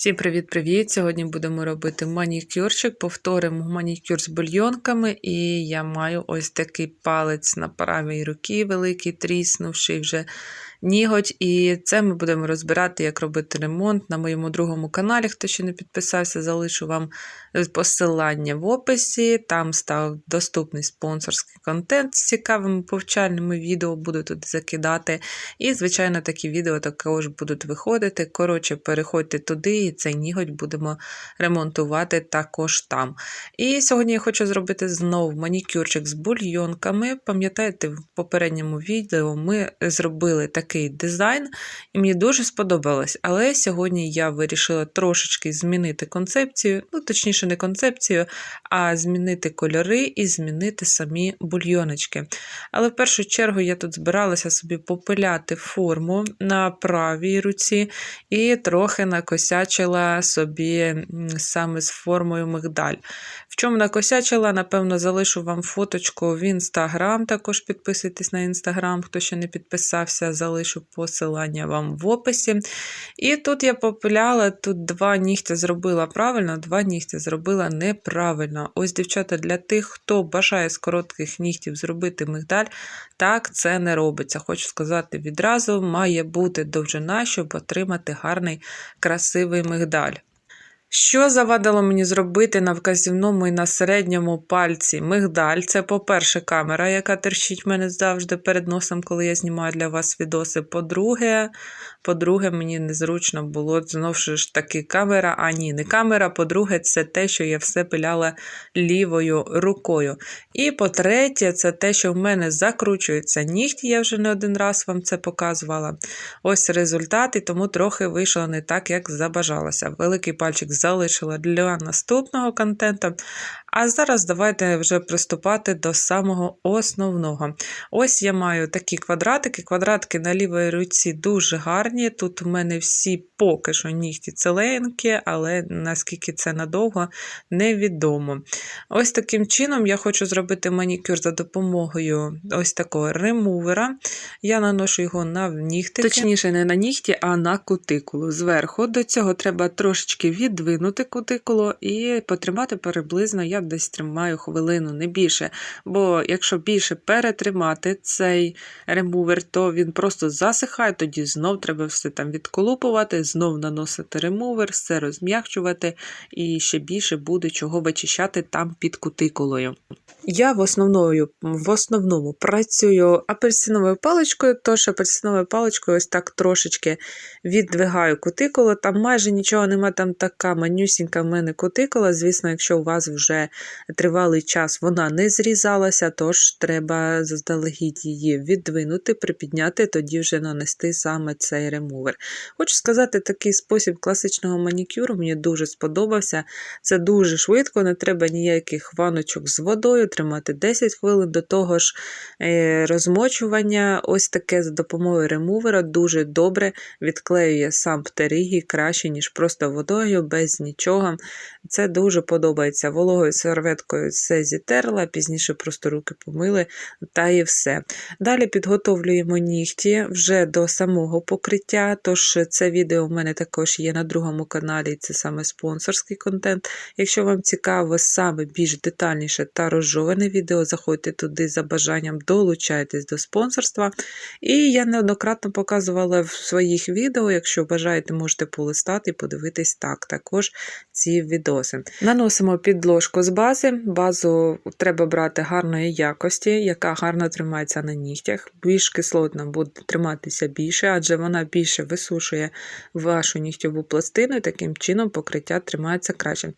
Всім привіт-привіт! Сьогодні будемо робити манікюрчик, повторимо манікюр з бульйонками, і я маю ось такий палець на правій руці, великий, тріснувший вже ніготь. І це ми будемо розбирати, як робити ремонт на моєму другому каналі. Хто ще не підписався, залишу вам посилання в описі. Там став доступний спонсорський контент з цікавими повчальними відео, буду тут закидати. І, звичайно, такі відео також будуть виходити. Коротше, переходьте туди, і цей ніготь будемо ремонтувати також там. І сьогодні я хочу зробити знову манікюрчик з бульйонками. Пам'ятаєте, в попередньому відео ми зробили такий дизайн, і мені дуже сподобалось. Але сьогодні я вирішила трошечки змінити концепцію, ну, точніше, не концепцію, а змінити кольори і змінити самі бульйоночки. Але в першу чергу я тут збиралася собі попиляти форму на правій руці і трохи накосячила собі саме з формою мигдаль. В чому накосячила, напевно, залишу вам фоточку в інстаграм. Також підписуйтесь на інстаграм, хто ще не підписався, залишу посилання вам в описі. І тут я попиляла, тут два нігтя зробила правильно, два нігтя зробила неправильно. Ось, дівчата, для тих, хто бажає з коротких нігтів зробити мигдаль, так це не робиться. Хочу сказати відразу, має бути довжина, щоб отримати гарний, красивий мигдаль. Що завадило мені зробити на вказівному і на середньому пальці мигдаль? Це, по-перше, камера, яка терчить в мене завжди перед носом, коли я знімаю для вас відоси. По-друге, по-друге, мені незручно було знову ж таки камера. А ні, не камера. По-друге, це те, що я все пиляла лівою рукою. І по-третє, це те, що в мене закручуються нігті, я вже не один раз вам це показувала. Ось результат, і тому трохи вийшло не так, як забажалося. Великий пальчик залишила для наступного контенту. А зараз давайте вже приступати до самого основного. Ось я маю такі квадратики. Квадратики на лівій руці дуже гарні. Тут у мене всі поки що нігті целенькі, але наскільки це надовго, невідомо. Ось таким чином я хочу зробити манікюр за допомогою ось такого ремувера. Я наношу його на нігтики. Точніше, не на нігті, а на кутикулу. Зверху до цього треба трошечки відвинути кутикулу і потримати приблизно, я десь тримаю хвилину, не більше. Бо якщо більше перетримати цей ремувер, то він просто засихає, тоді знов треба все там відколупувати, знов наносити ремувер, все розм'якчувати, і ще більше буде чого вичищати там під кутикулою. Я в основному, в основному працюю апельсиновою паличкою, тож апельсиновою паличкою ось так трошечки віддвигаю кутикулу. Там майже нічого нема, там така манюсінька в мене кутикула. Звісно, якщо у вас вже тривалий час вона не зрізалася, тож треба заздалегідь її віддвинути, припідняти, тоді вже нанести саме цей ремувер. Хочу сказати, такий спосіб класичного манікюру мені дуже сподобався. Це дуже швидко, не треба ніяких ваночок з водою, тримати 10 хвилин до того ж е, розмочування. Ось таке за допомогою ремувера дуже добре відклеює сам птеригій краще, ніж просто водою, без нічого. Це дуже подобається. Вологою серветкою все зітерла, пізніше просто руки помили та і все. Далі підготовлюємо нігті вже до самого покриття. Тож це відео в мене також є на другому каналі, це саме спонсорський контент. Якщо вам цікаво саме більш детальніше та розжоване відео, заходьте туди за бажанням, долучайтесь до спонсорства. І я неоднократно показувала в своїх відео, якщо бажаєте, можете полистати і подивитись так, також ці відоси. Наносимо підложку з бази. Базу треба брати гарної якості, яка гарно тримається на нігтях. Більш кислотна буде триматися більше, адже вона більше висушує вашу нігтьову пластину, і таким чином покриття тримається краще.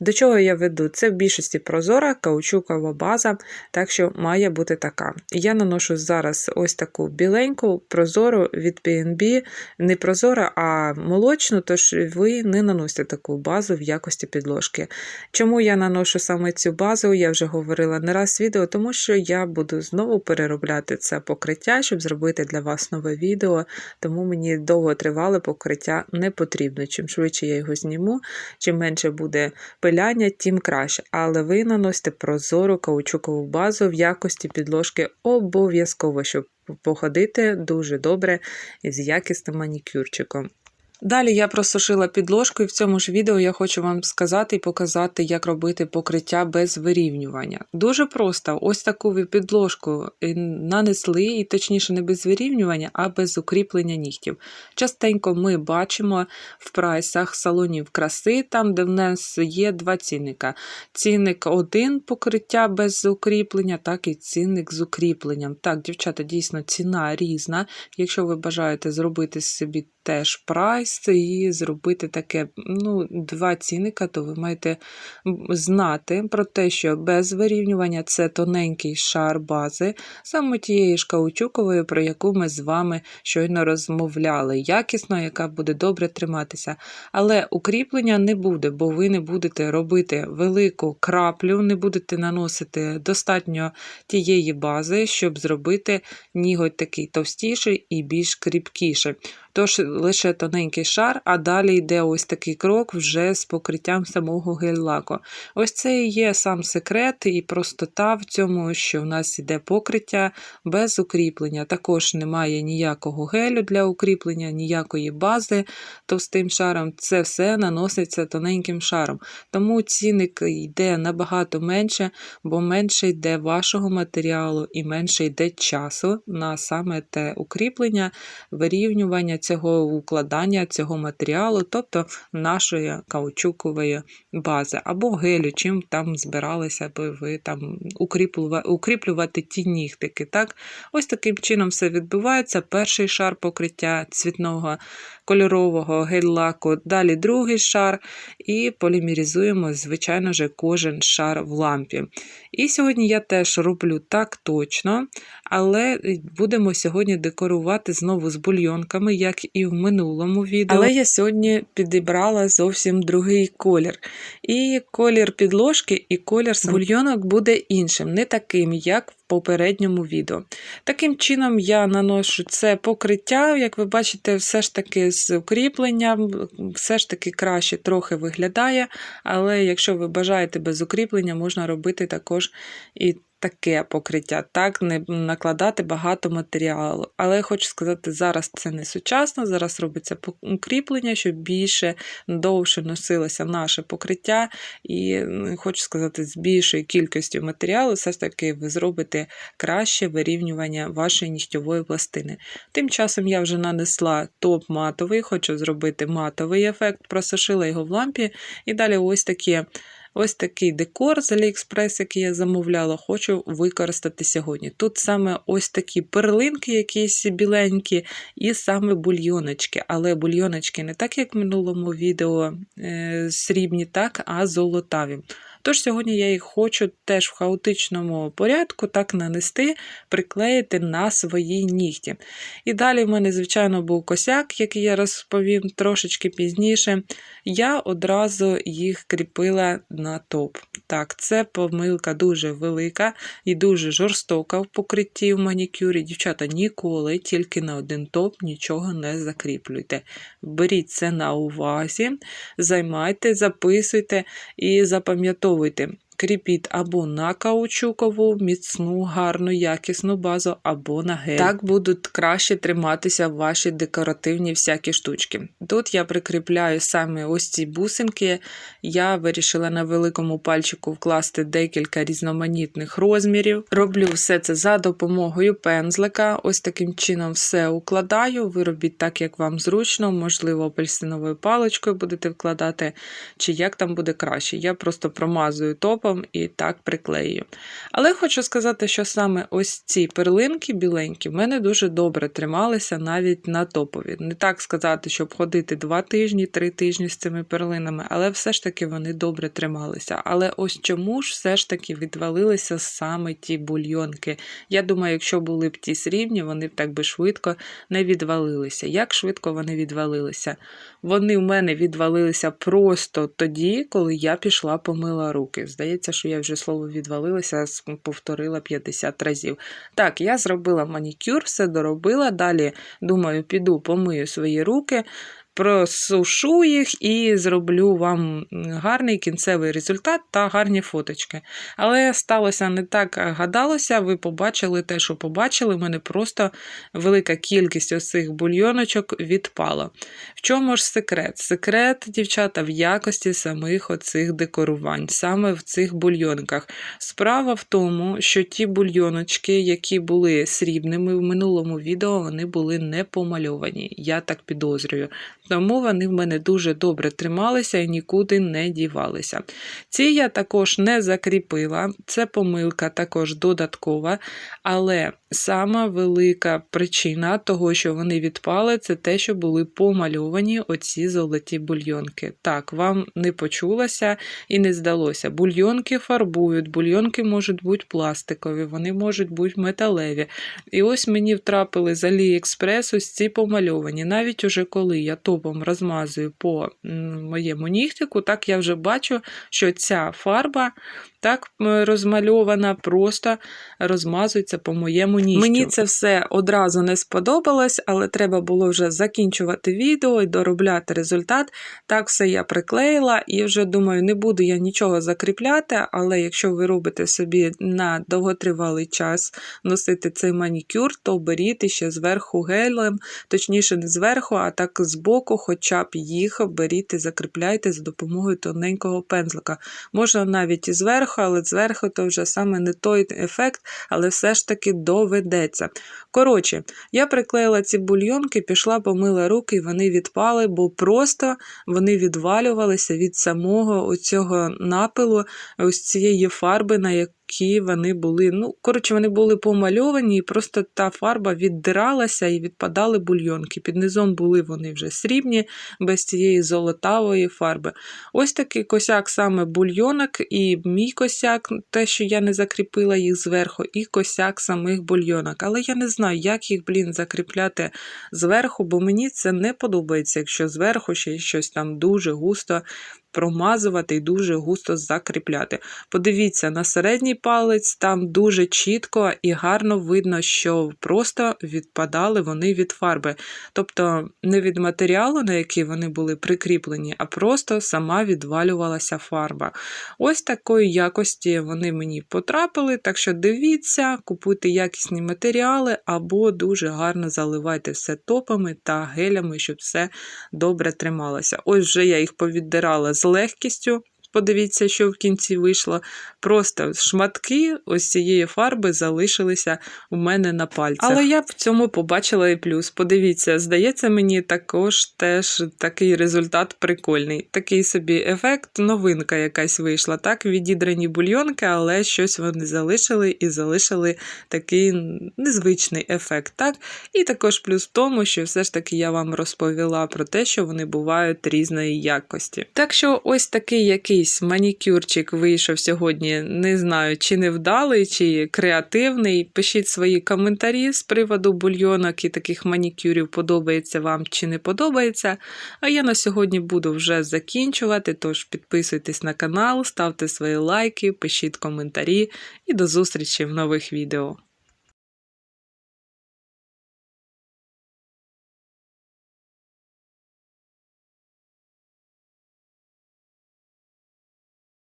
До чого я веду? Це в більшості прозора каучукова база, так що має бути така. Я наношу зараз ось таку біленьку прозору від PNB, не прозора, а молочну, тож ви не наносите таку базу в якості підложки. Чому я наношу саме цю базу? Я вже говорила не раз відео, тому що я буду знову переробляти це покриття, щоб зробити для вас нове відео, тому мені довго тривале покриття не потрібно. Чим швидше я його зніму, чим менше буде пиляння, тим краще. Але ви наносите прозору каучукову базу в якості підложки обов'язково, щоб походити дуже добре з якісним манікюрчиком. Далі я просушила підложку, і в цьому ж відео я хочу вам сказати і показати, як робити покриття без вирівнювання. Дуже просто, ось таку підложку е, нанесли, і точніше не без вирівнювання, а без укріплення нігтів. Частенько ми бачимо в прайсах салонів краси, там, де в нас є два цінника. Цінник один покриття без укріплення, так і цінник з укріпленням. Так, дівчата, дійсно ціна різна. Якщо ви бажаєте зробити собі теж прайс і зробити таке ну, два цінника, то ви маєте знати про те, що без вирівнювання це тоненький шар бази, саме тієї ж каучукової, про яку ми з вами щойно розмовляли, якісно, яка буде добре триматися. Але укріплення не буде, бо ви не будете робити велику краплю, не будете наносити достатньо тієї бази, щоб зробити ніготь такий товстіший і більш кріпкіший. Тож лише тоненький шар, а далі йде ось такий крок вже з покриттям самого гель-лаку. Ось це і є сам секрет і простота в цьому, що в нас йде покриття без укріплення. Також немає ніякого гелю для укріплення, ніякої бази товстим шаром. Це все наноситься тоненьким шаром. Тому цінник йде набагато менше, бо менше йде вашого матеріалу і менше йде часу на саме те укріплення, вирівнювання цього укладання цього матеріалу, тобто нашої каучукової бази, або гелю, чим там збиралися би ви там укріплювати ті нігтики. Так? Ось таким чином все відбувається. Перший шар покриття цвітного кольорового гель-лаку, далі другий шар, і полімеризуємо, звичайно ж, кожен шар в лампі. І сьогодні я теж роблю так точно, але будемо сьогодні декорувати знову з бульйонками, як і в минулому відео. Але я сьогодні підібрала зовсім другий колір. І колір підложки, і колір бульйонок буде іншим, не таким, як в попередньому відео. Таким чином, я наношу це покриття, як ви бачите, все ж таки з укріпленням, все ж таки краще трохи виглядає, але якщо ви бажаєте без укріплення, можна робити також і таке покриття, так, не накладати багато матеріалу. Але хочу сказати, зараз це не сучасно, зараз робиться укріплення, щоб більше довше носилося наше покриття. І хочу сказати, з більшою кількістю матеріалу, все ж таки ви зробите краще вирівнювання вашої нігтьової пластини. Тим часом я вже нанесла топ матовий, хочу зробити матовий ефект, просушила його в лампі. І далі ось такі. Ось такий декор з Aliexpress, який я замовляла, хочу використати сьогодні. Тут саме ось такі перлинки, якісь біленькі, і саме бульйоночки. Але бульйоночки не так, як в минулому відео е, срібні, так, а золотаві. Тож сьогодні я їх хочу теж в хаотичному порядку так нанести, приклеїти на свої нігті. І далі в мене, звичайно, був косяк, який я розповім трошечки пізніше. Я одразу їх кріпила на топ. Так, це помилка дуже велика і дуже жорстока в покритті в манікюрі. Дівчата, ніколи тільки на один топ нічого не закріплюйте. Беріть це на увазі, займайте, записуйте і запам'ятовуйте використовуйте. Кріпіть або на каучукову, міцну, гарну, якісну базу, або на гель. Так будуть краще триматися ваші декоративні всякі штучки. Тут я прикріпляю саме ось ці бусинки. Я вирішила на великому пальчику вкласти декілька різноманітних розмірів. Роблю все це за допомогою пензлика. Ось таким чином все укладаю. Ви робіть так, як вам зручно, можливо, апельсиновою паличкою будете вкладати, чи як там буде краще. Я просто промазую топ скотчем і так приклею. Але хочу сказати, що саме ось ці перлинки біленькі в мене дуже добре трималися навіть на топові. Не так сказати, щоб ходити 2 тижні, 3 тижні з цими перлинами, але все ж таки вони добре трималися. Але ось чому ж все ж таки відвалилися саме ті бульйонки. Я думаю, якщо були б ті срібні, вони б так би швидко не відвалилися. Як швидко вони відвалилися? Вони в мене відвалилися просто тоді, коли я пішла помила руки. Здається, здається, що я вже слово відвалилася, повторила 50 разів. Так, я зробила манікюр, все доробила. Далі, думаю, піду помию свої руки. Просушу їх і зроблю вам гарний кінцевий результат та гарні фоточки. Але сталося не так гадалося, ви побачили те, що побачили. У мене просто велика кількість ось цих бульйоночок відпала. В чому ж секрет? Секрет, дівчата, в якості самих оцих декорувань, саме в цих бульйонках. Справа в тому, що ті бульйоночки, які були срібними в минулому відео, вони були не помальовані. Я так підозрюю. Тому вони в мене дуже добре трималися і нікуди не дівалися. Ці я також не закріпила, це помилка також додаткова, але сама велика причина того, що вони відпали, це те, що були помальовані оці золоті бульйонки. Так, вам не почулося і не здалося. Бульйонки фарбують, бульйонки можуть бути пластикові, вони можуть бути металеві. І ось мені втрапили з Аліекспрес ось ці помальовані. Навіть уже коли я топом розмазую по моєму нігтику, так я вже бачу, що ця фарба так розмальована, просто розмазується по моєму нігтю. Мені це все одразу не сподобалось, але треба було вже закінчувати відео і доробляти результат. Так все я приклеїла і вже думаю, не буду я нічого закріпляти, але якщо ви робите собі на довготривалий час носити цей манікюр, то беріть ще зверху гелем, точніше не зверху, а так збоку, хоча б їх беріть закріпляйте за допомогою тоненького пензлика. Можна навіть і зверху, але зверху то вже саме не той ефект, але все ж таки доведеться. Коротше, я приклеїла ці бульйонки, пішла, помила руки, і вони відпали, бо просто вони відвалювалися від самого оцього напилу, ось цієї фарби, на які вони були. Ну, коротше, вони були помальовані, і просто та фарба віддиралася і відпадали бульйонки. Під низом були вони вже срібні, без цієї золотавої фарби. Ось такий косяк саме бульйонок, і мій косяк, те, що я не закріпила їх зверху, і косяк самих бульйонок. Але я не знаю, як їх, блін, закріпляти зверху, бо мені це не подобається, якщо зверху ще щось там дуже густо промазувати і дуже густо закріпляти. Подивіться, на середній палець там дуже чітко і гарно видно, що просто відпадали вони від фарби. Тобто не від матеріалу, на який вони були прикріплені, а просто сама відвалювалася фарба. Ось такої якості вони мені потрапили, так що дивіться, купуйте якісні матеріали або дуже гарно заливайте все топами та гелями, щоб все добре трималося. Ось вже я їх повіддирала з легкістю. Подивіться, що в кінці вийшло. Просто шматки ось цієї фарби залишилися у мене на пальцях. Але я в цьому побачила і плюс. Подивіться, здається, мені також теж такий результат прикольний. Такий собі ефект, новинка якась вийшла. Так, відідрані бульйонки, але щось вони залишили і залишили такий незвичний ефект. Так? І також плюс в тому, що все ж таки я вам розповіла про те, що вони бувають різної якості. Так що ось такий якийсь манікюрчик вийшов сьогодні. Не знаю, чи невдалий, чи креативний. Пишіть свої коментарі з приводу бульйонок і таких манікюрів, подобається вам чи не подобається. А я на сьогодні буду вже закінчувати. Тож підписуйтесь на канал, ставте свої лайки, пишіть коментарі і до зустрічі в нових відео.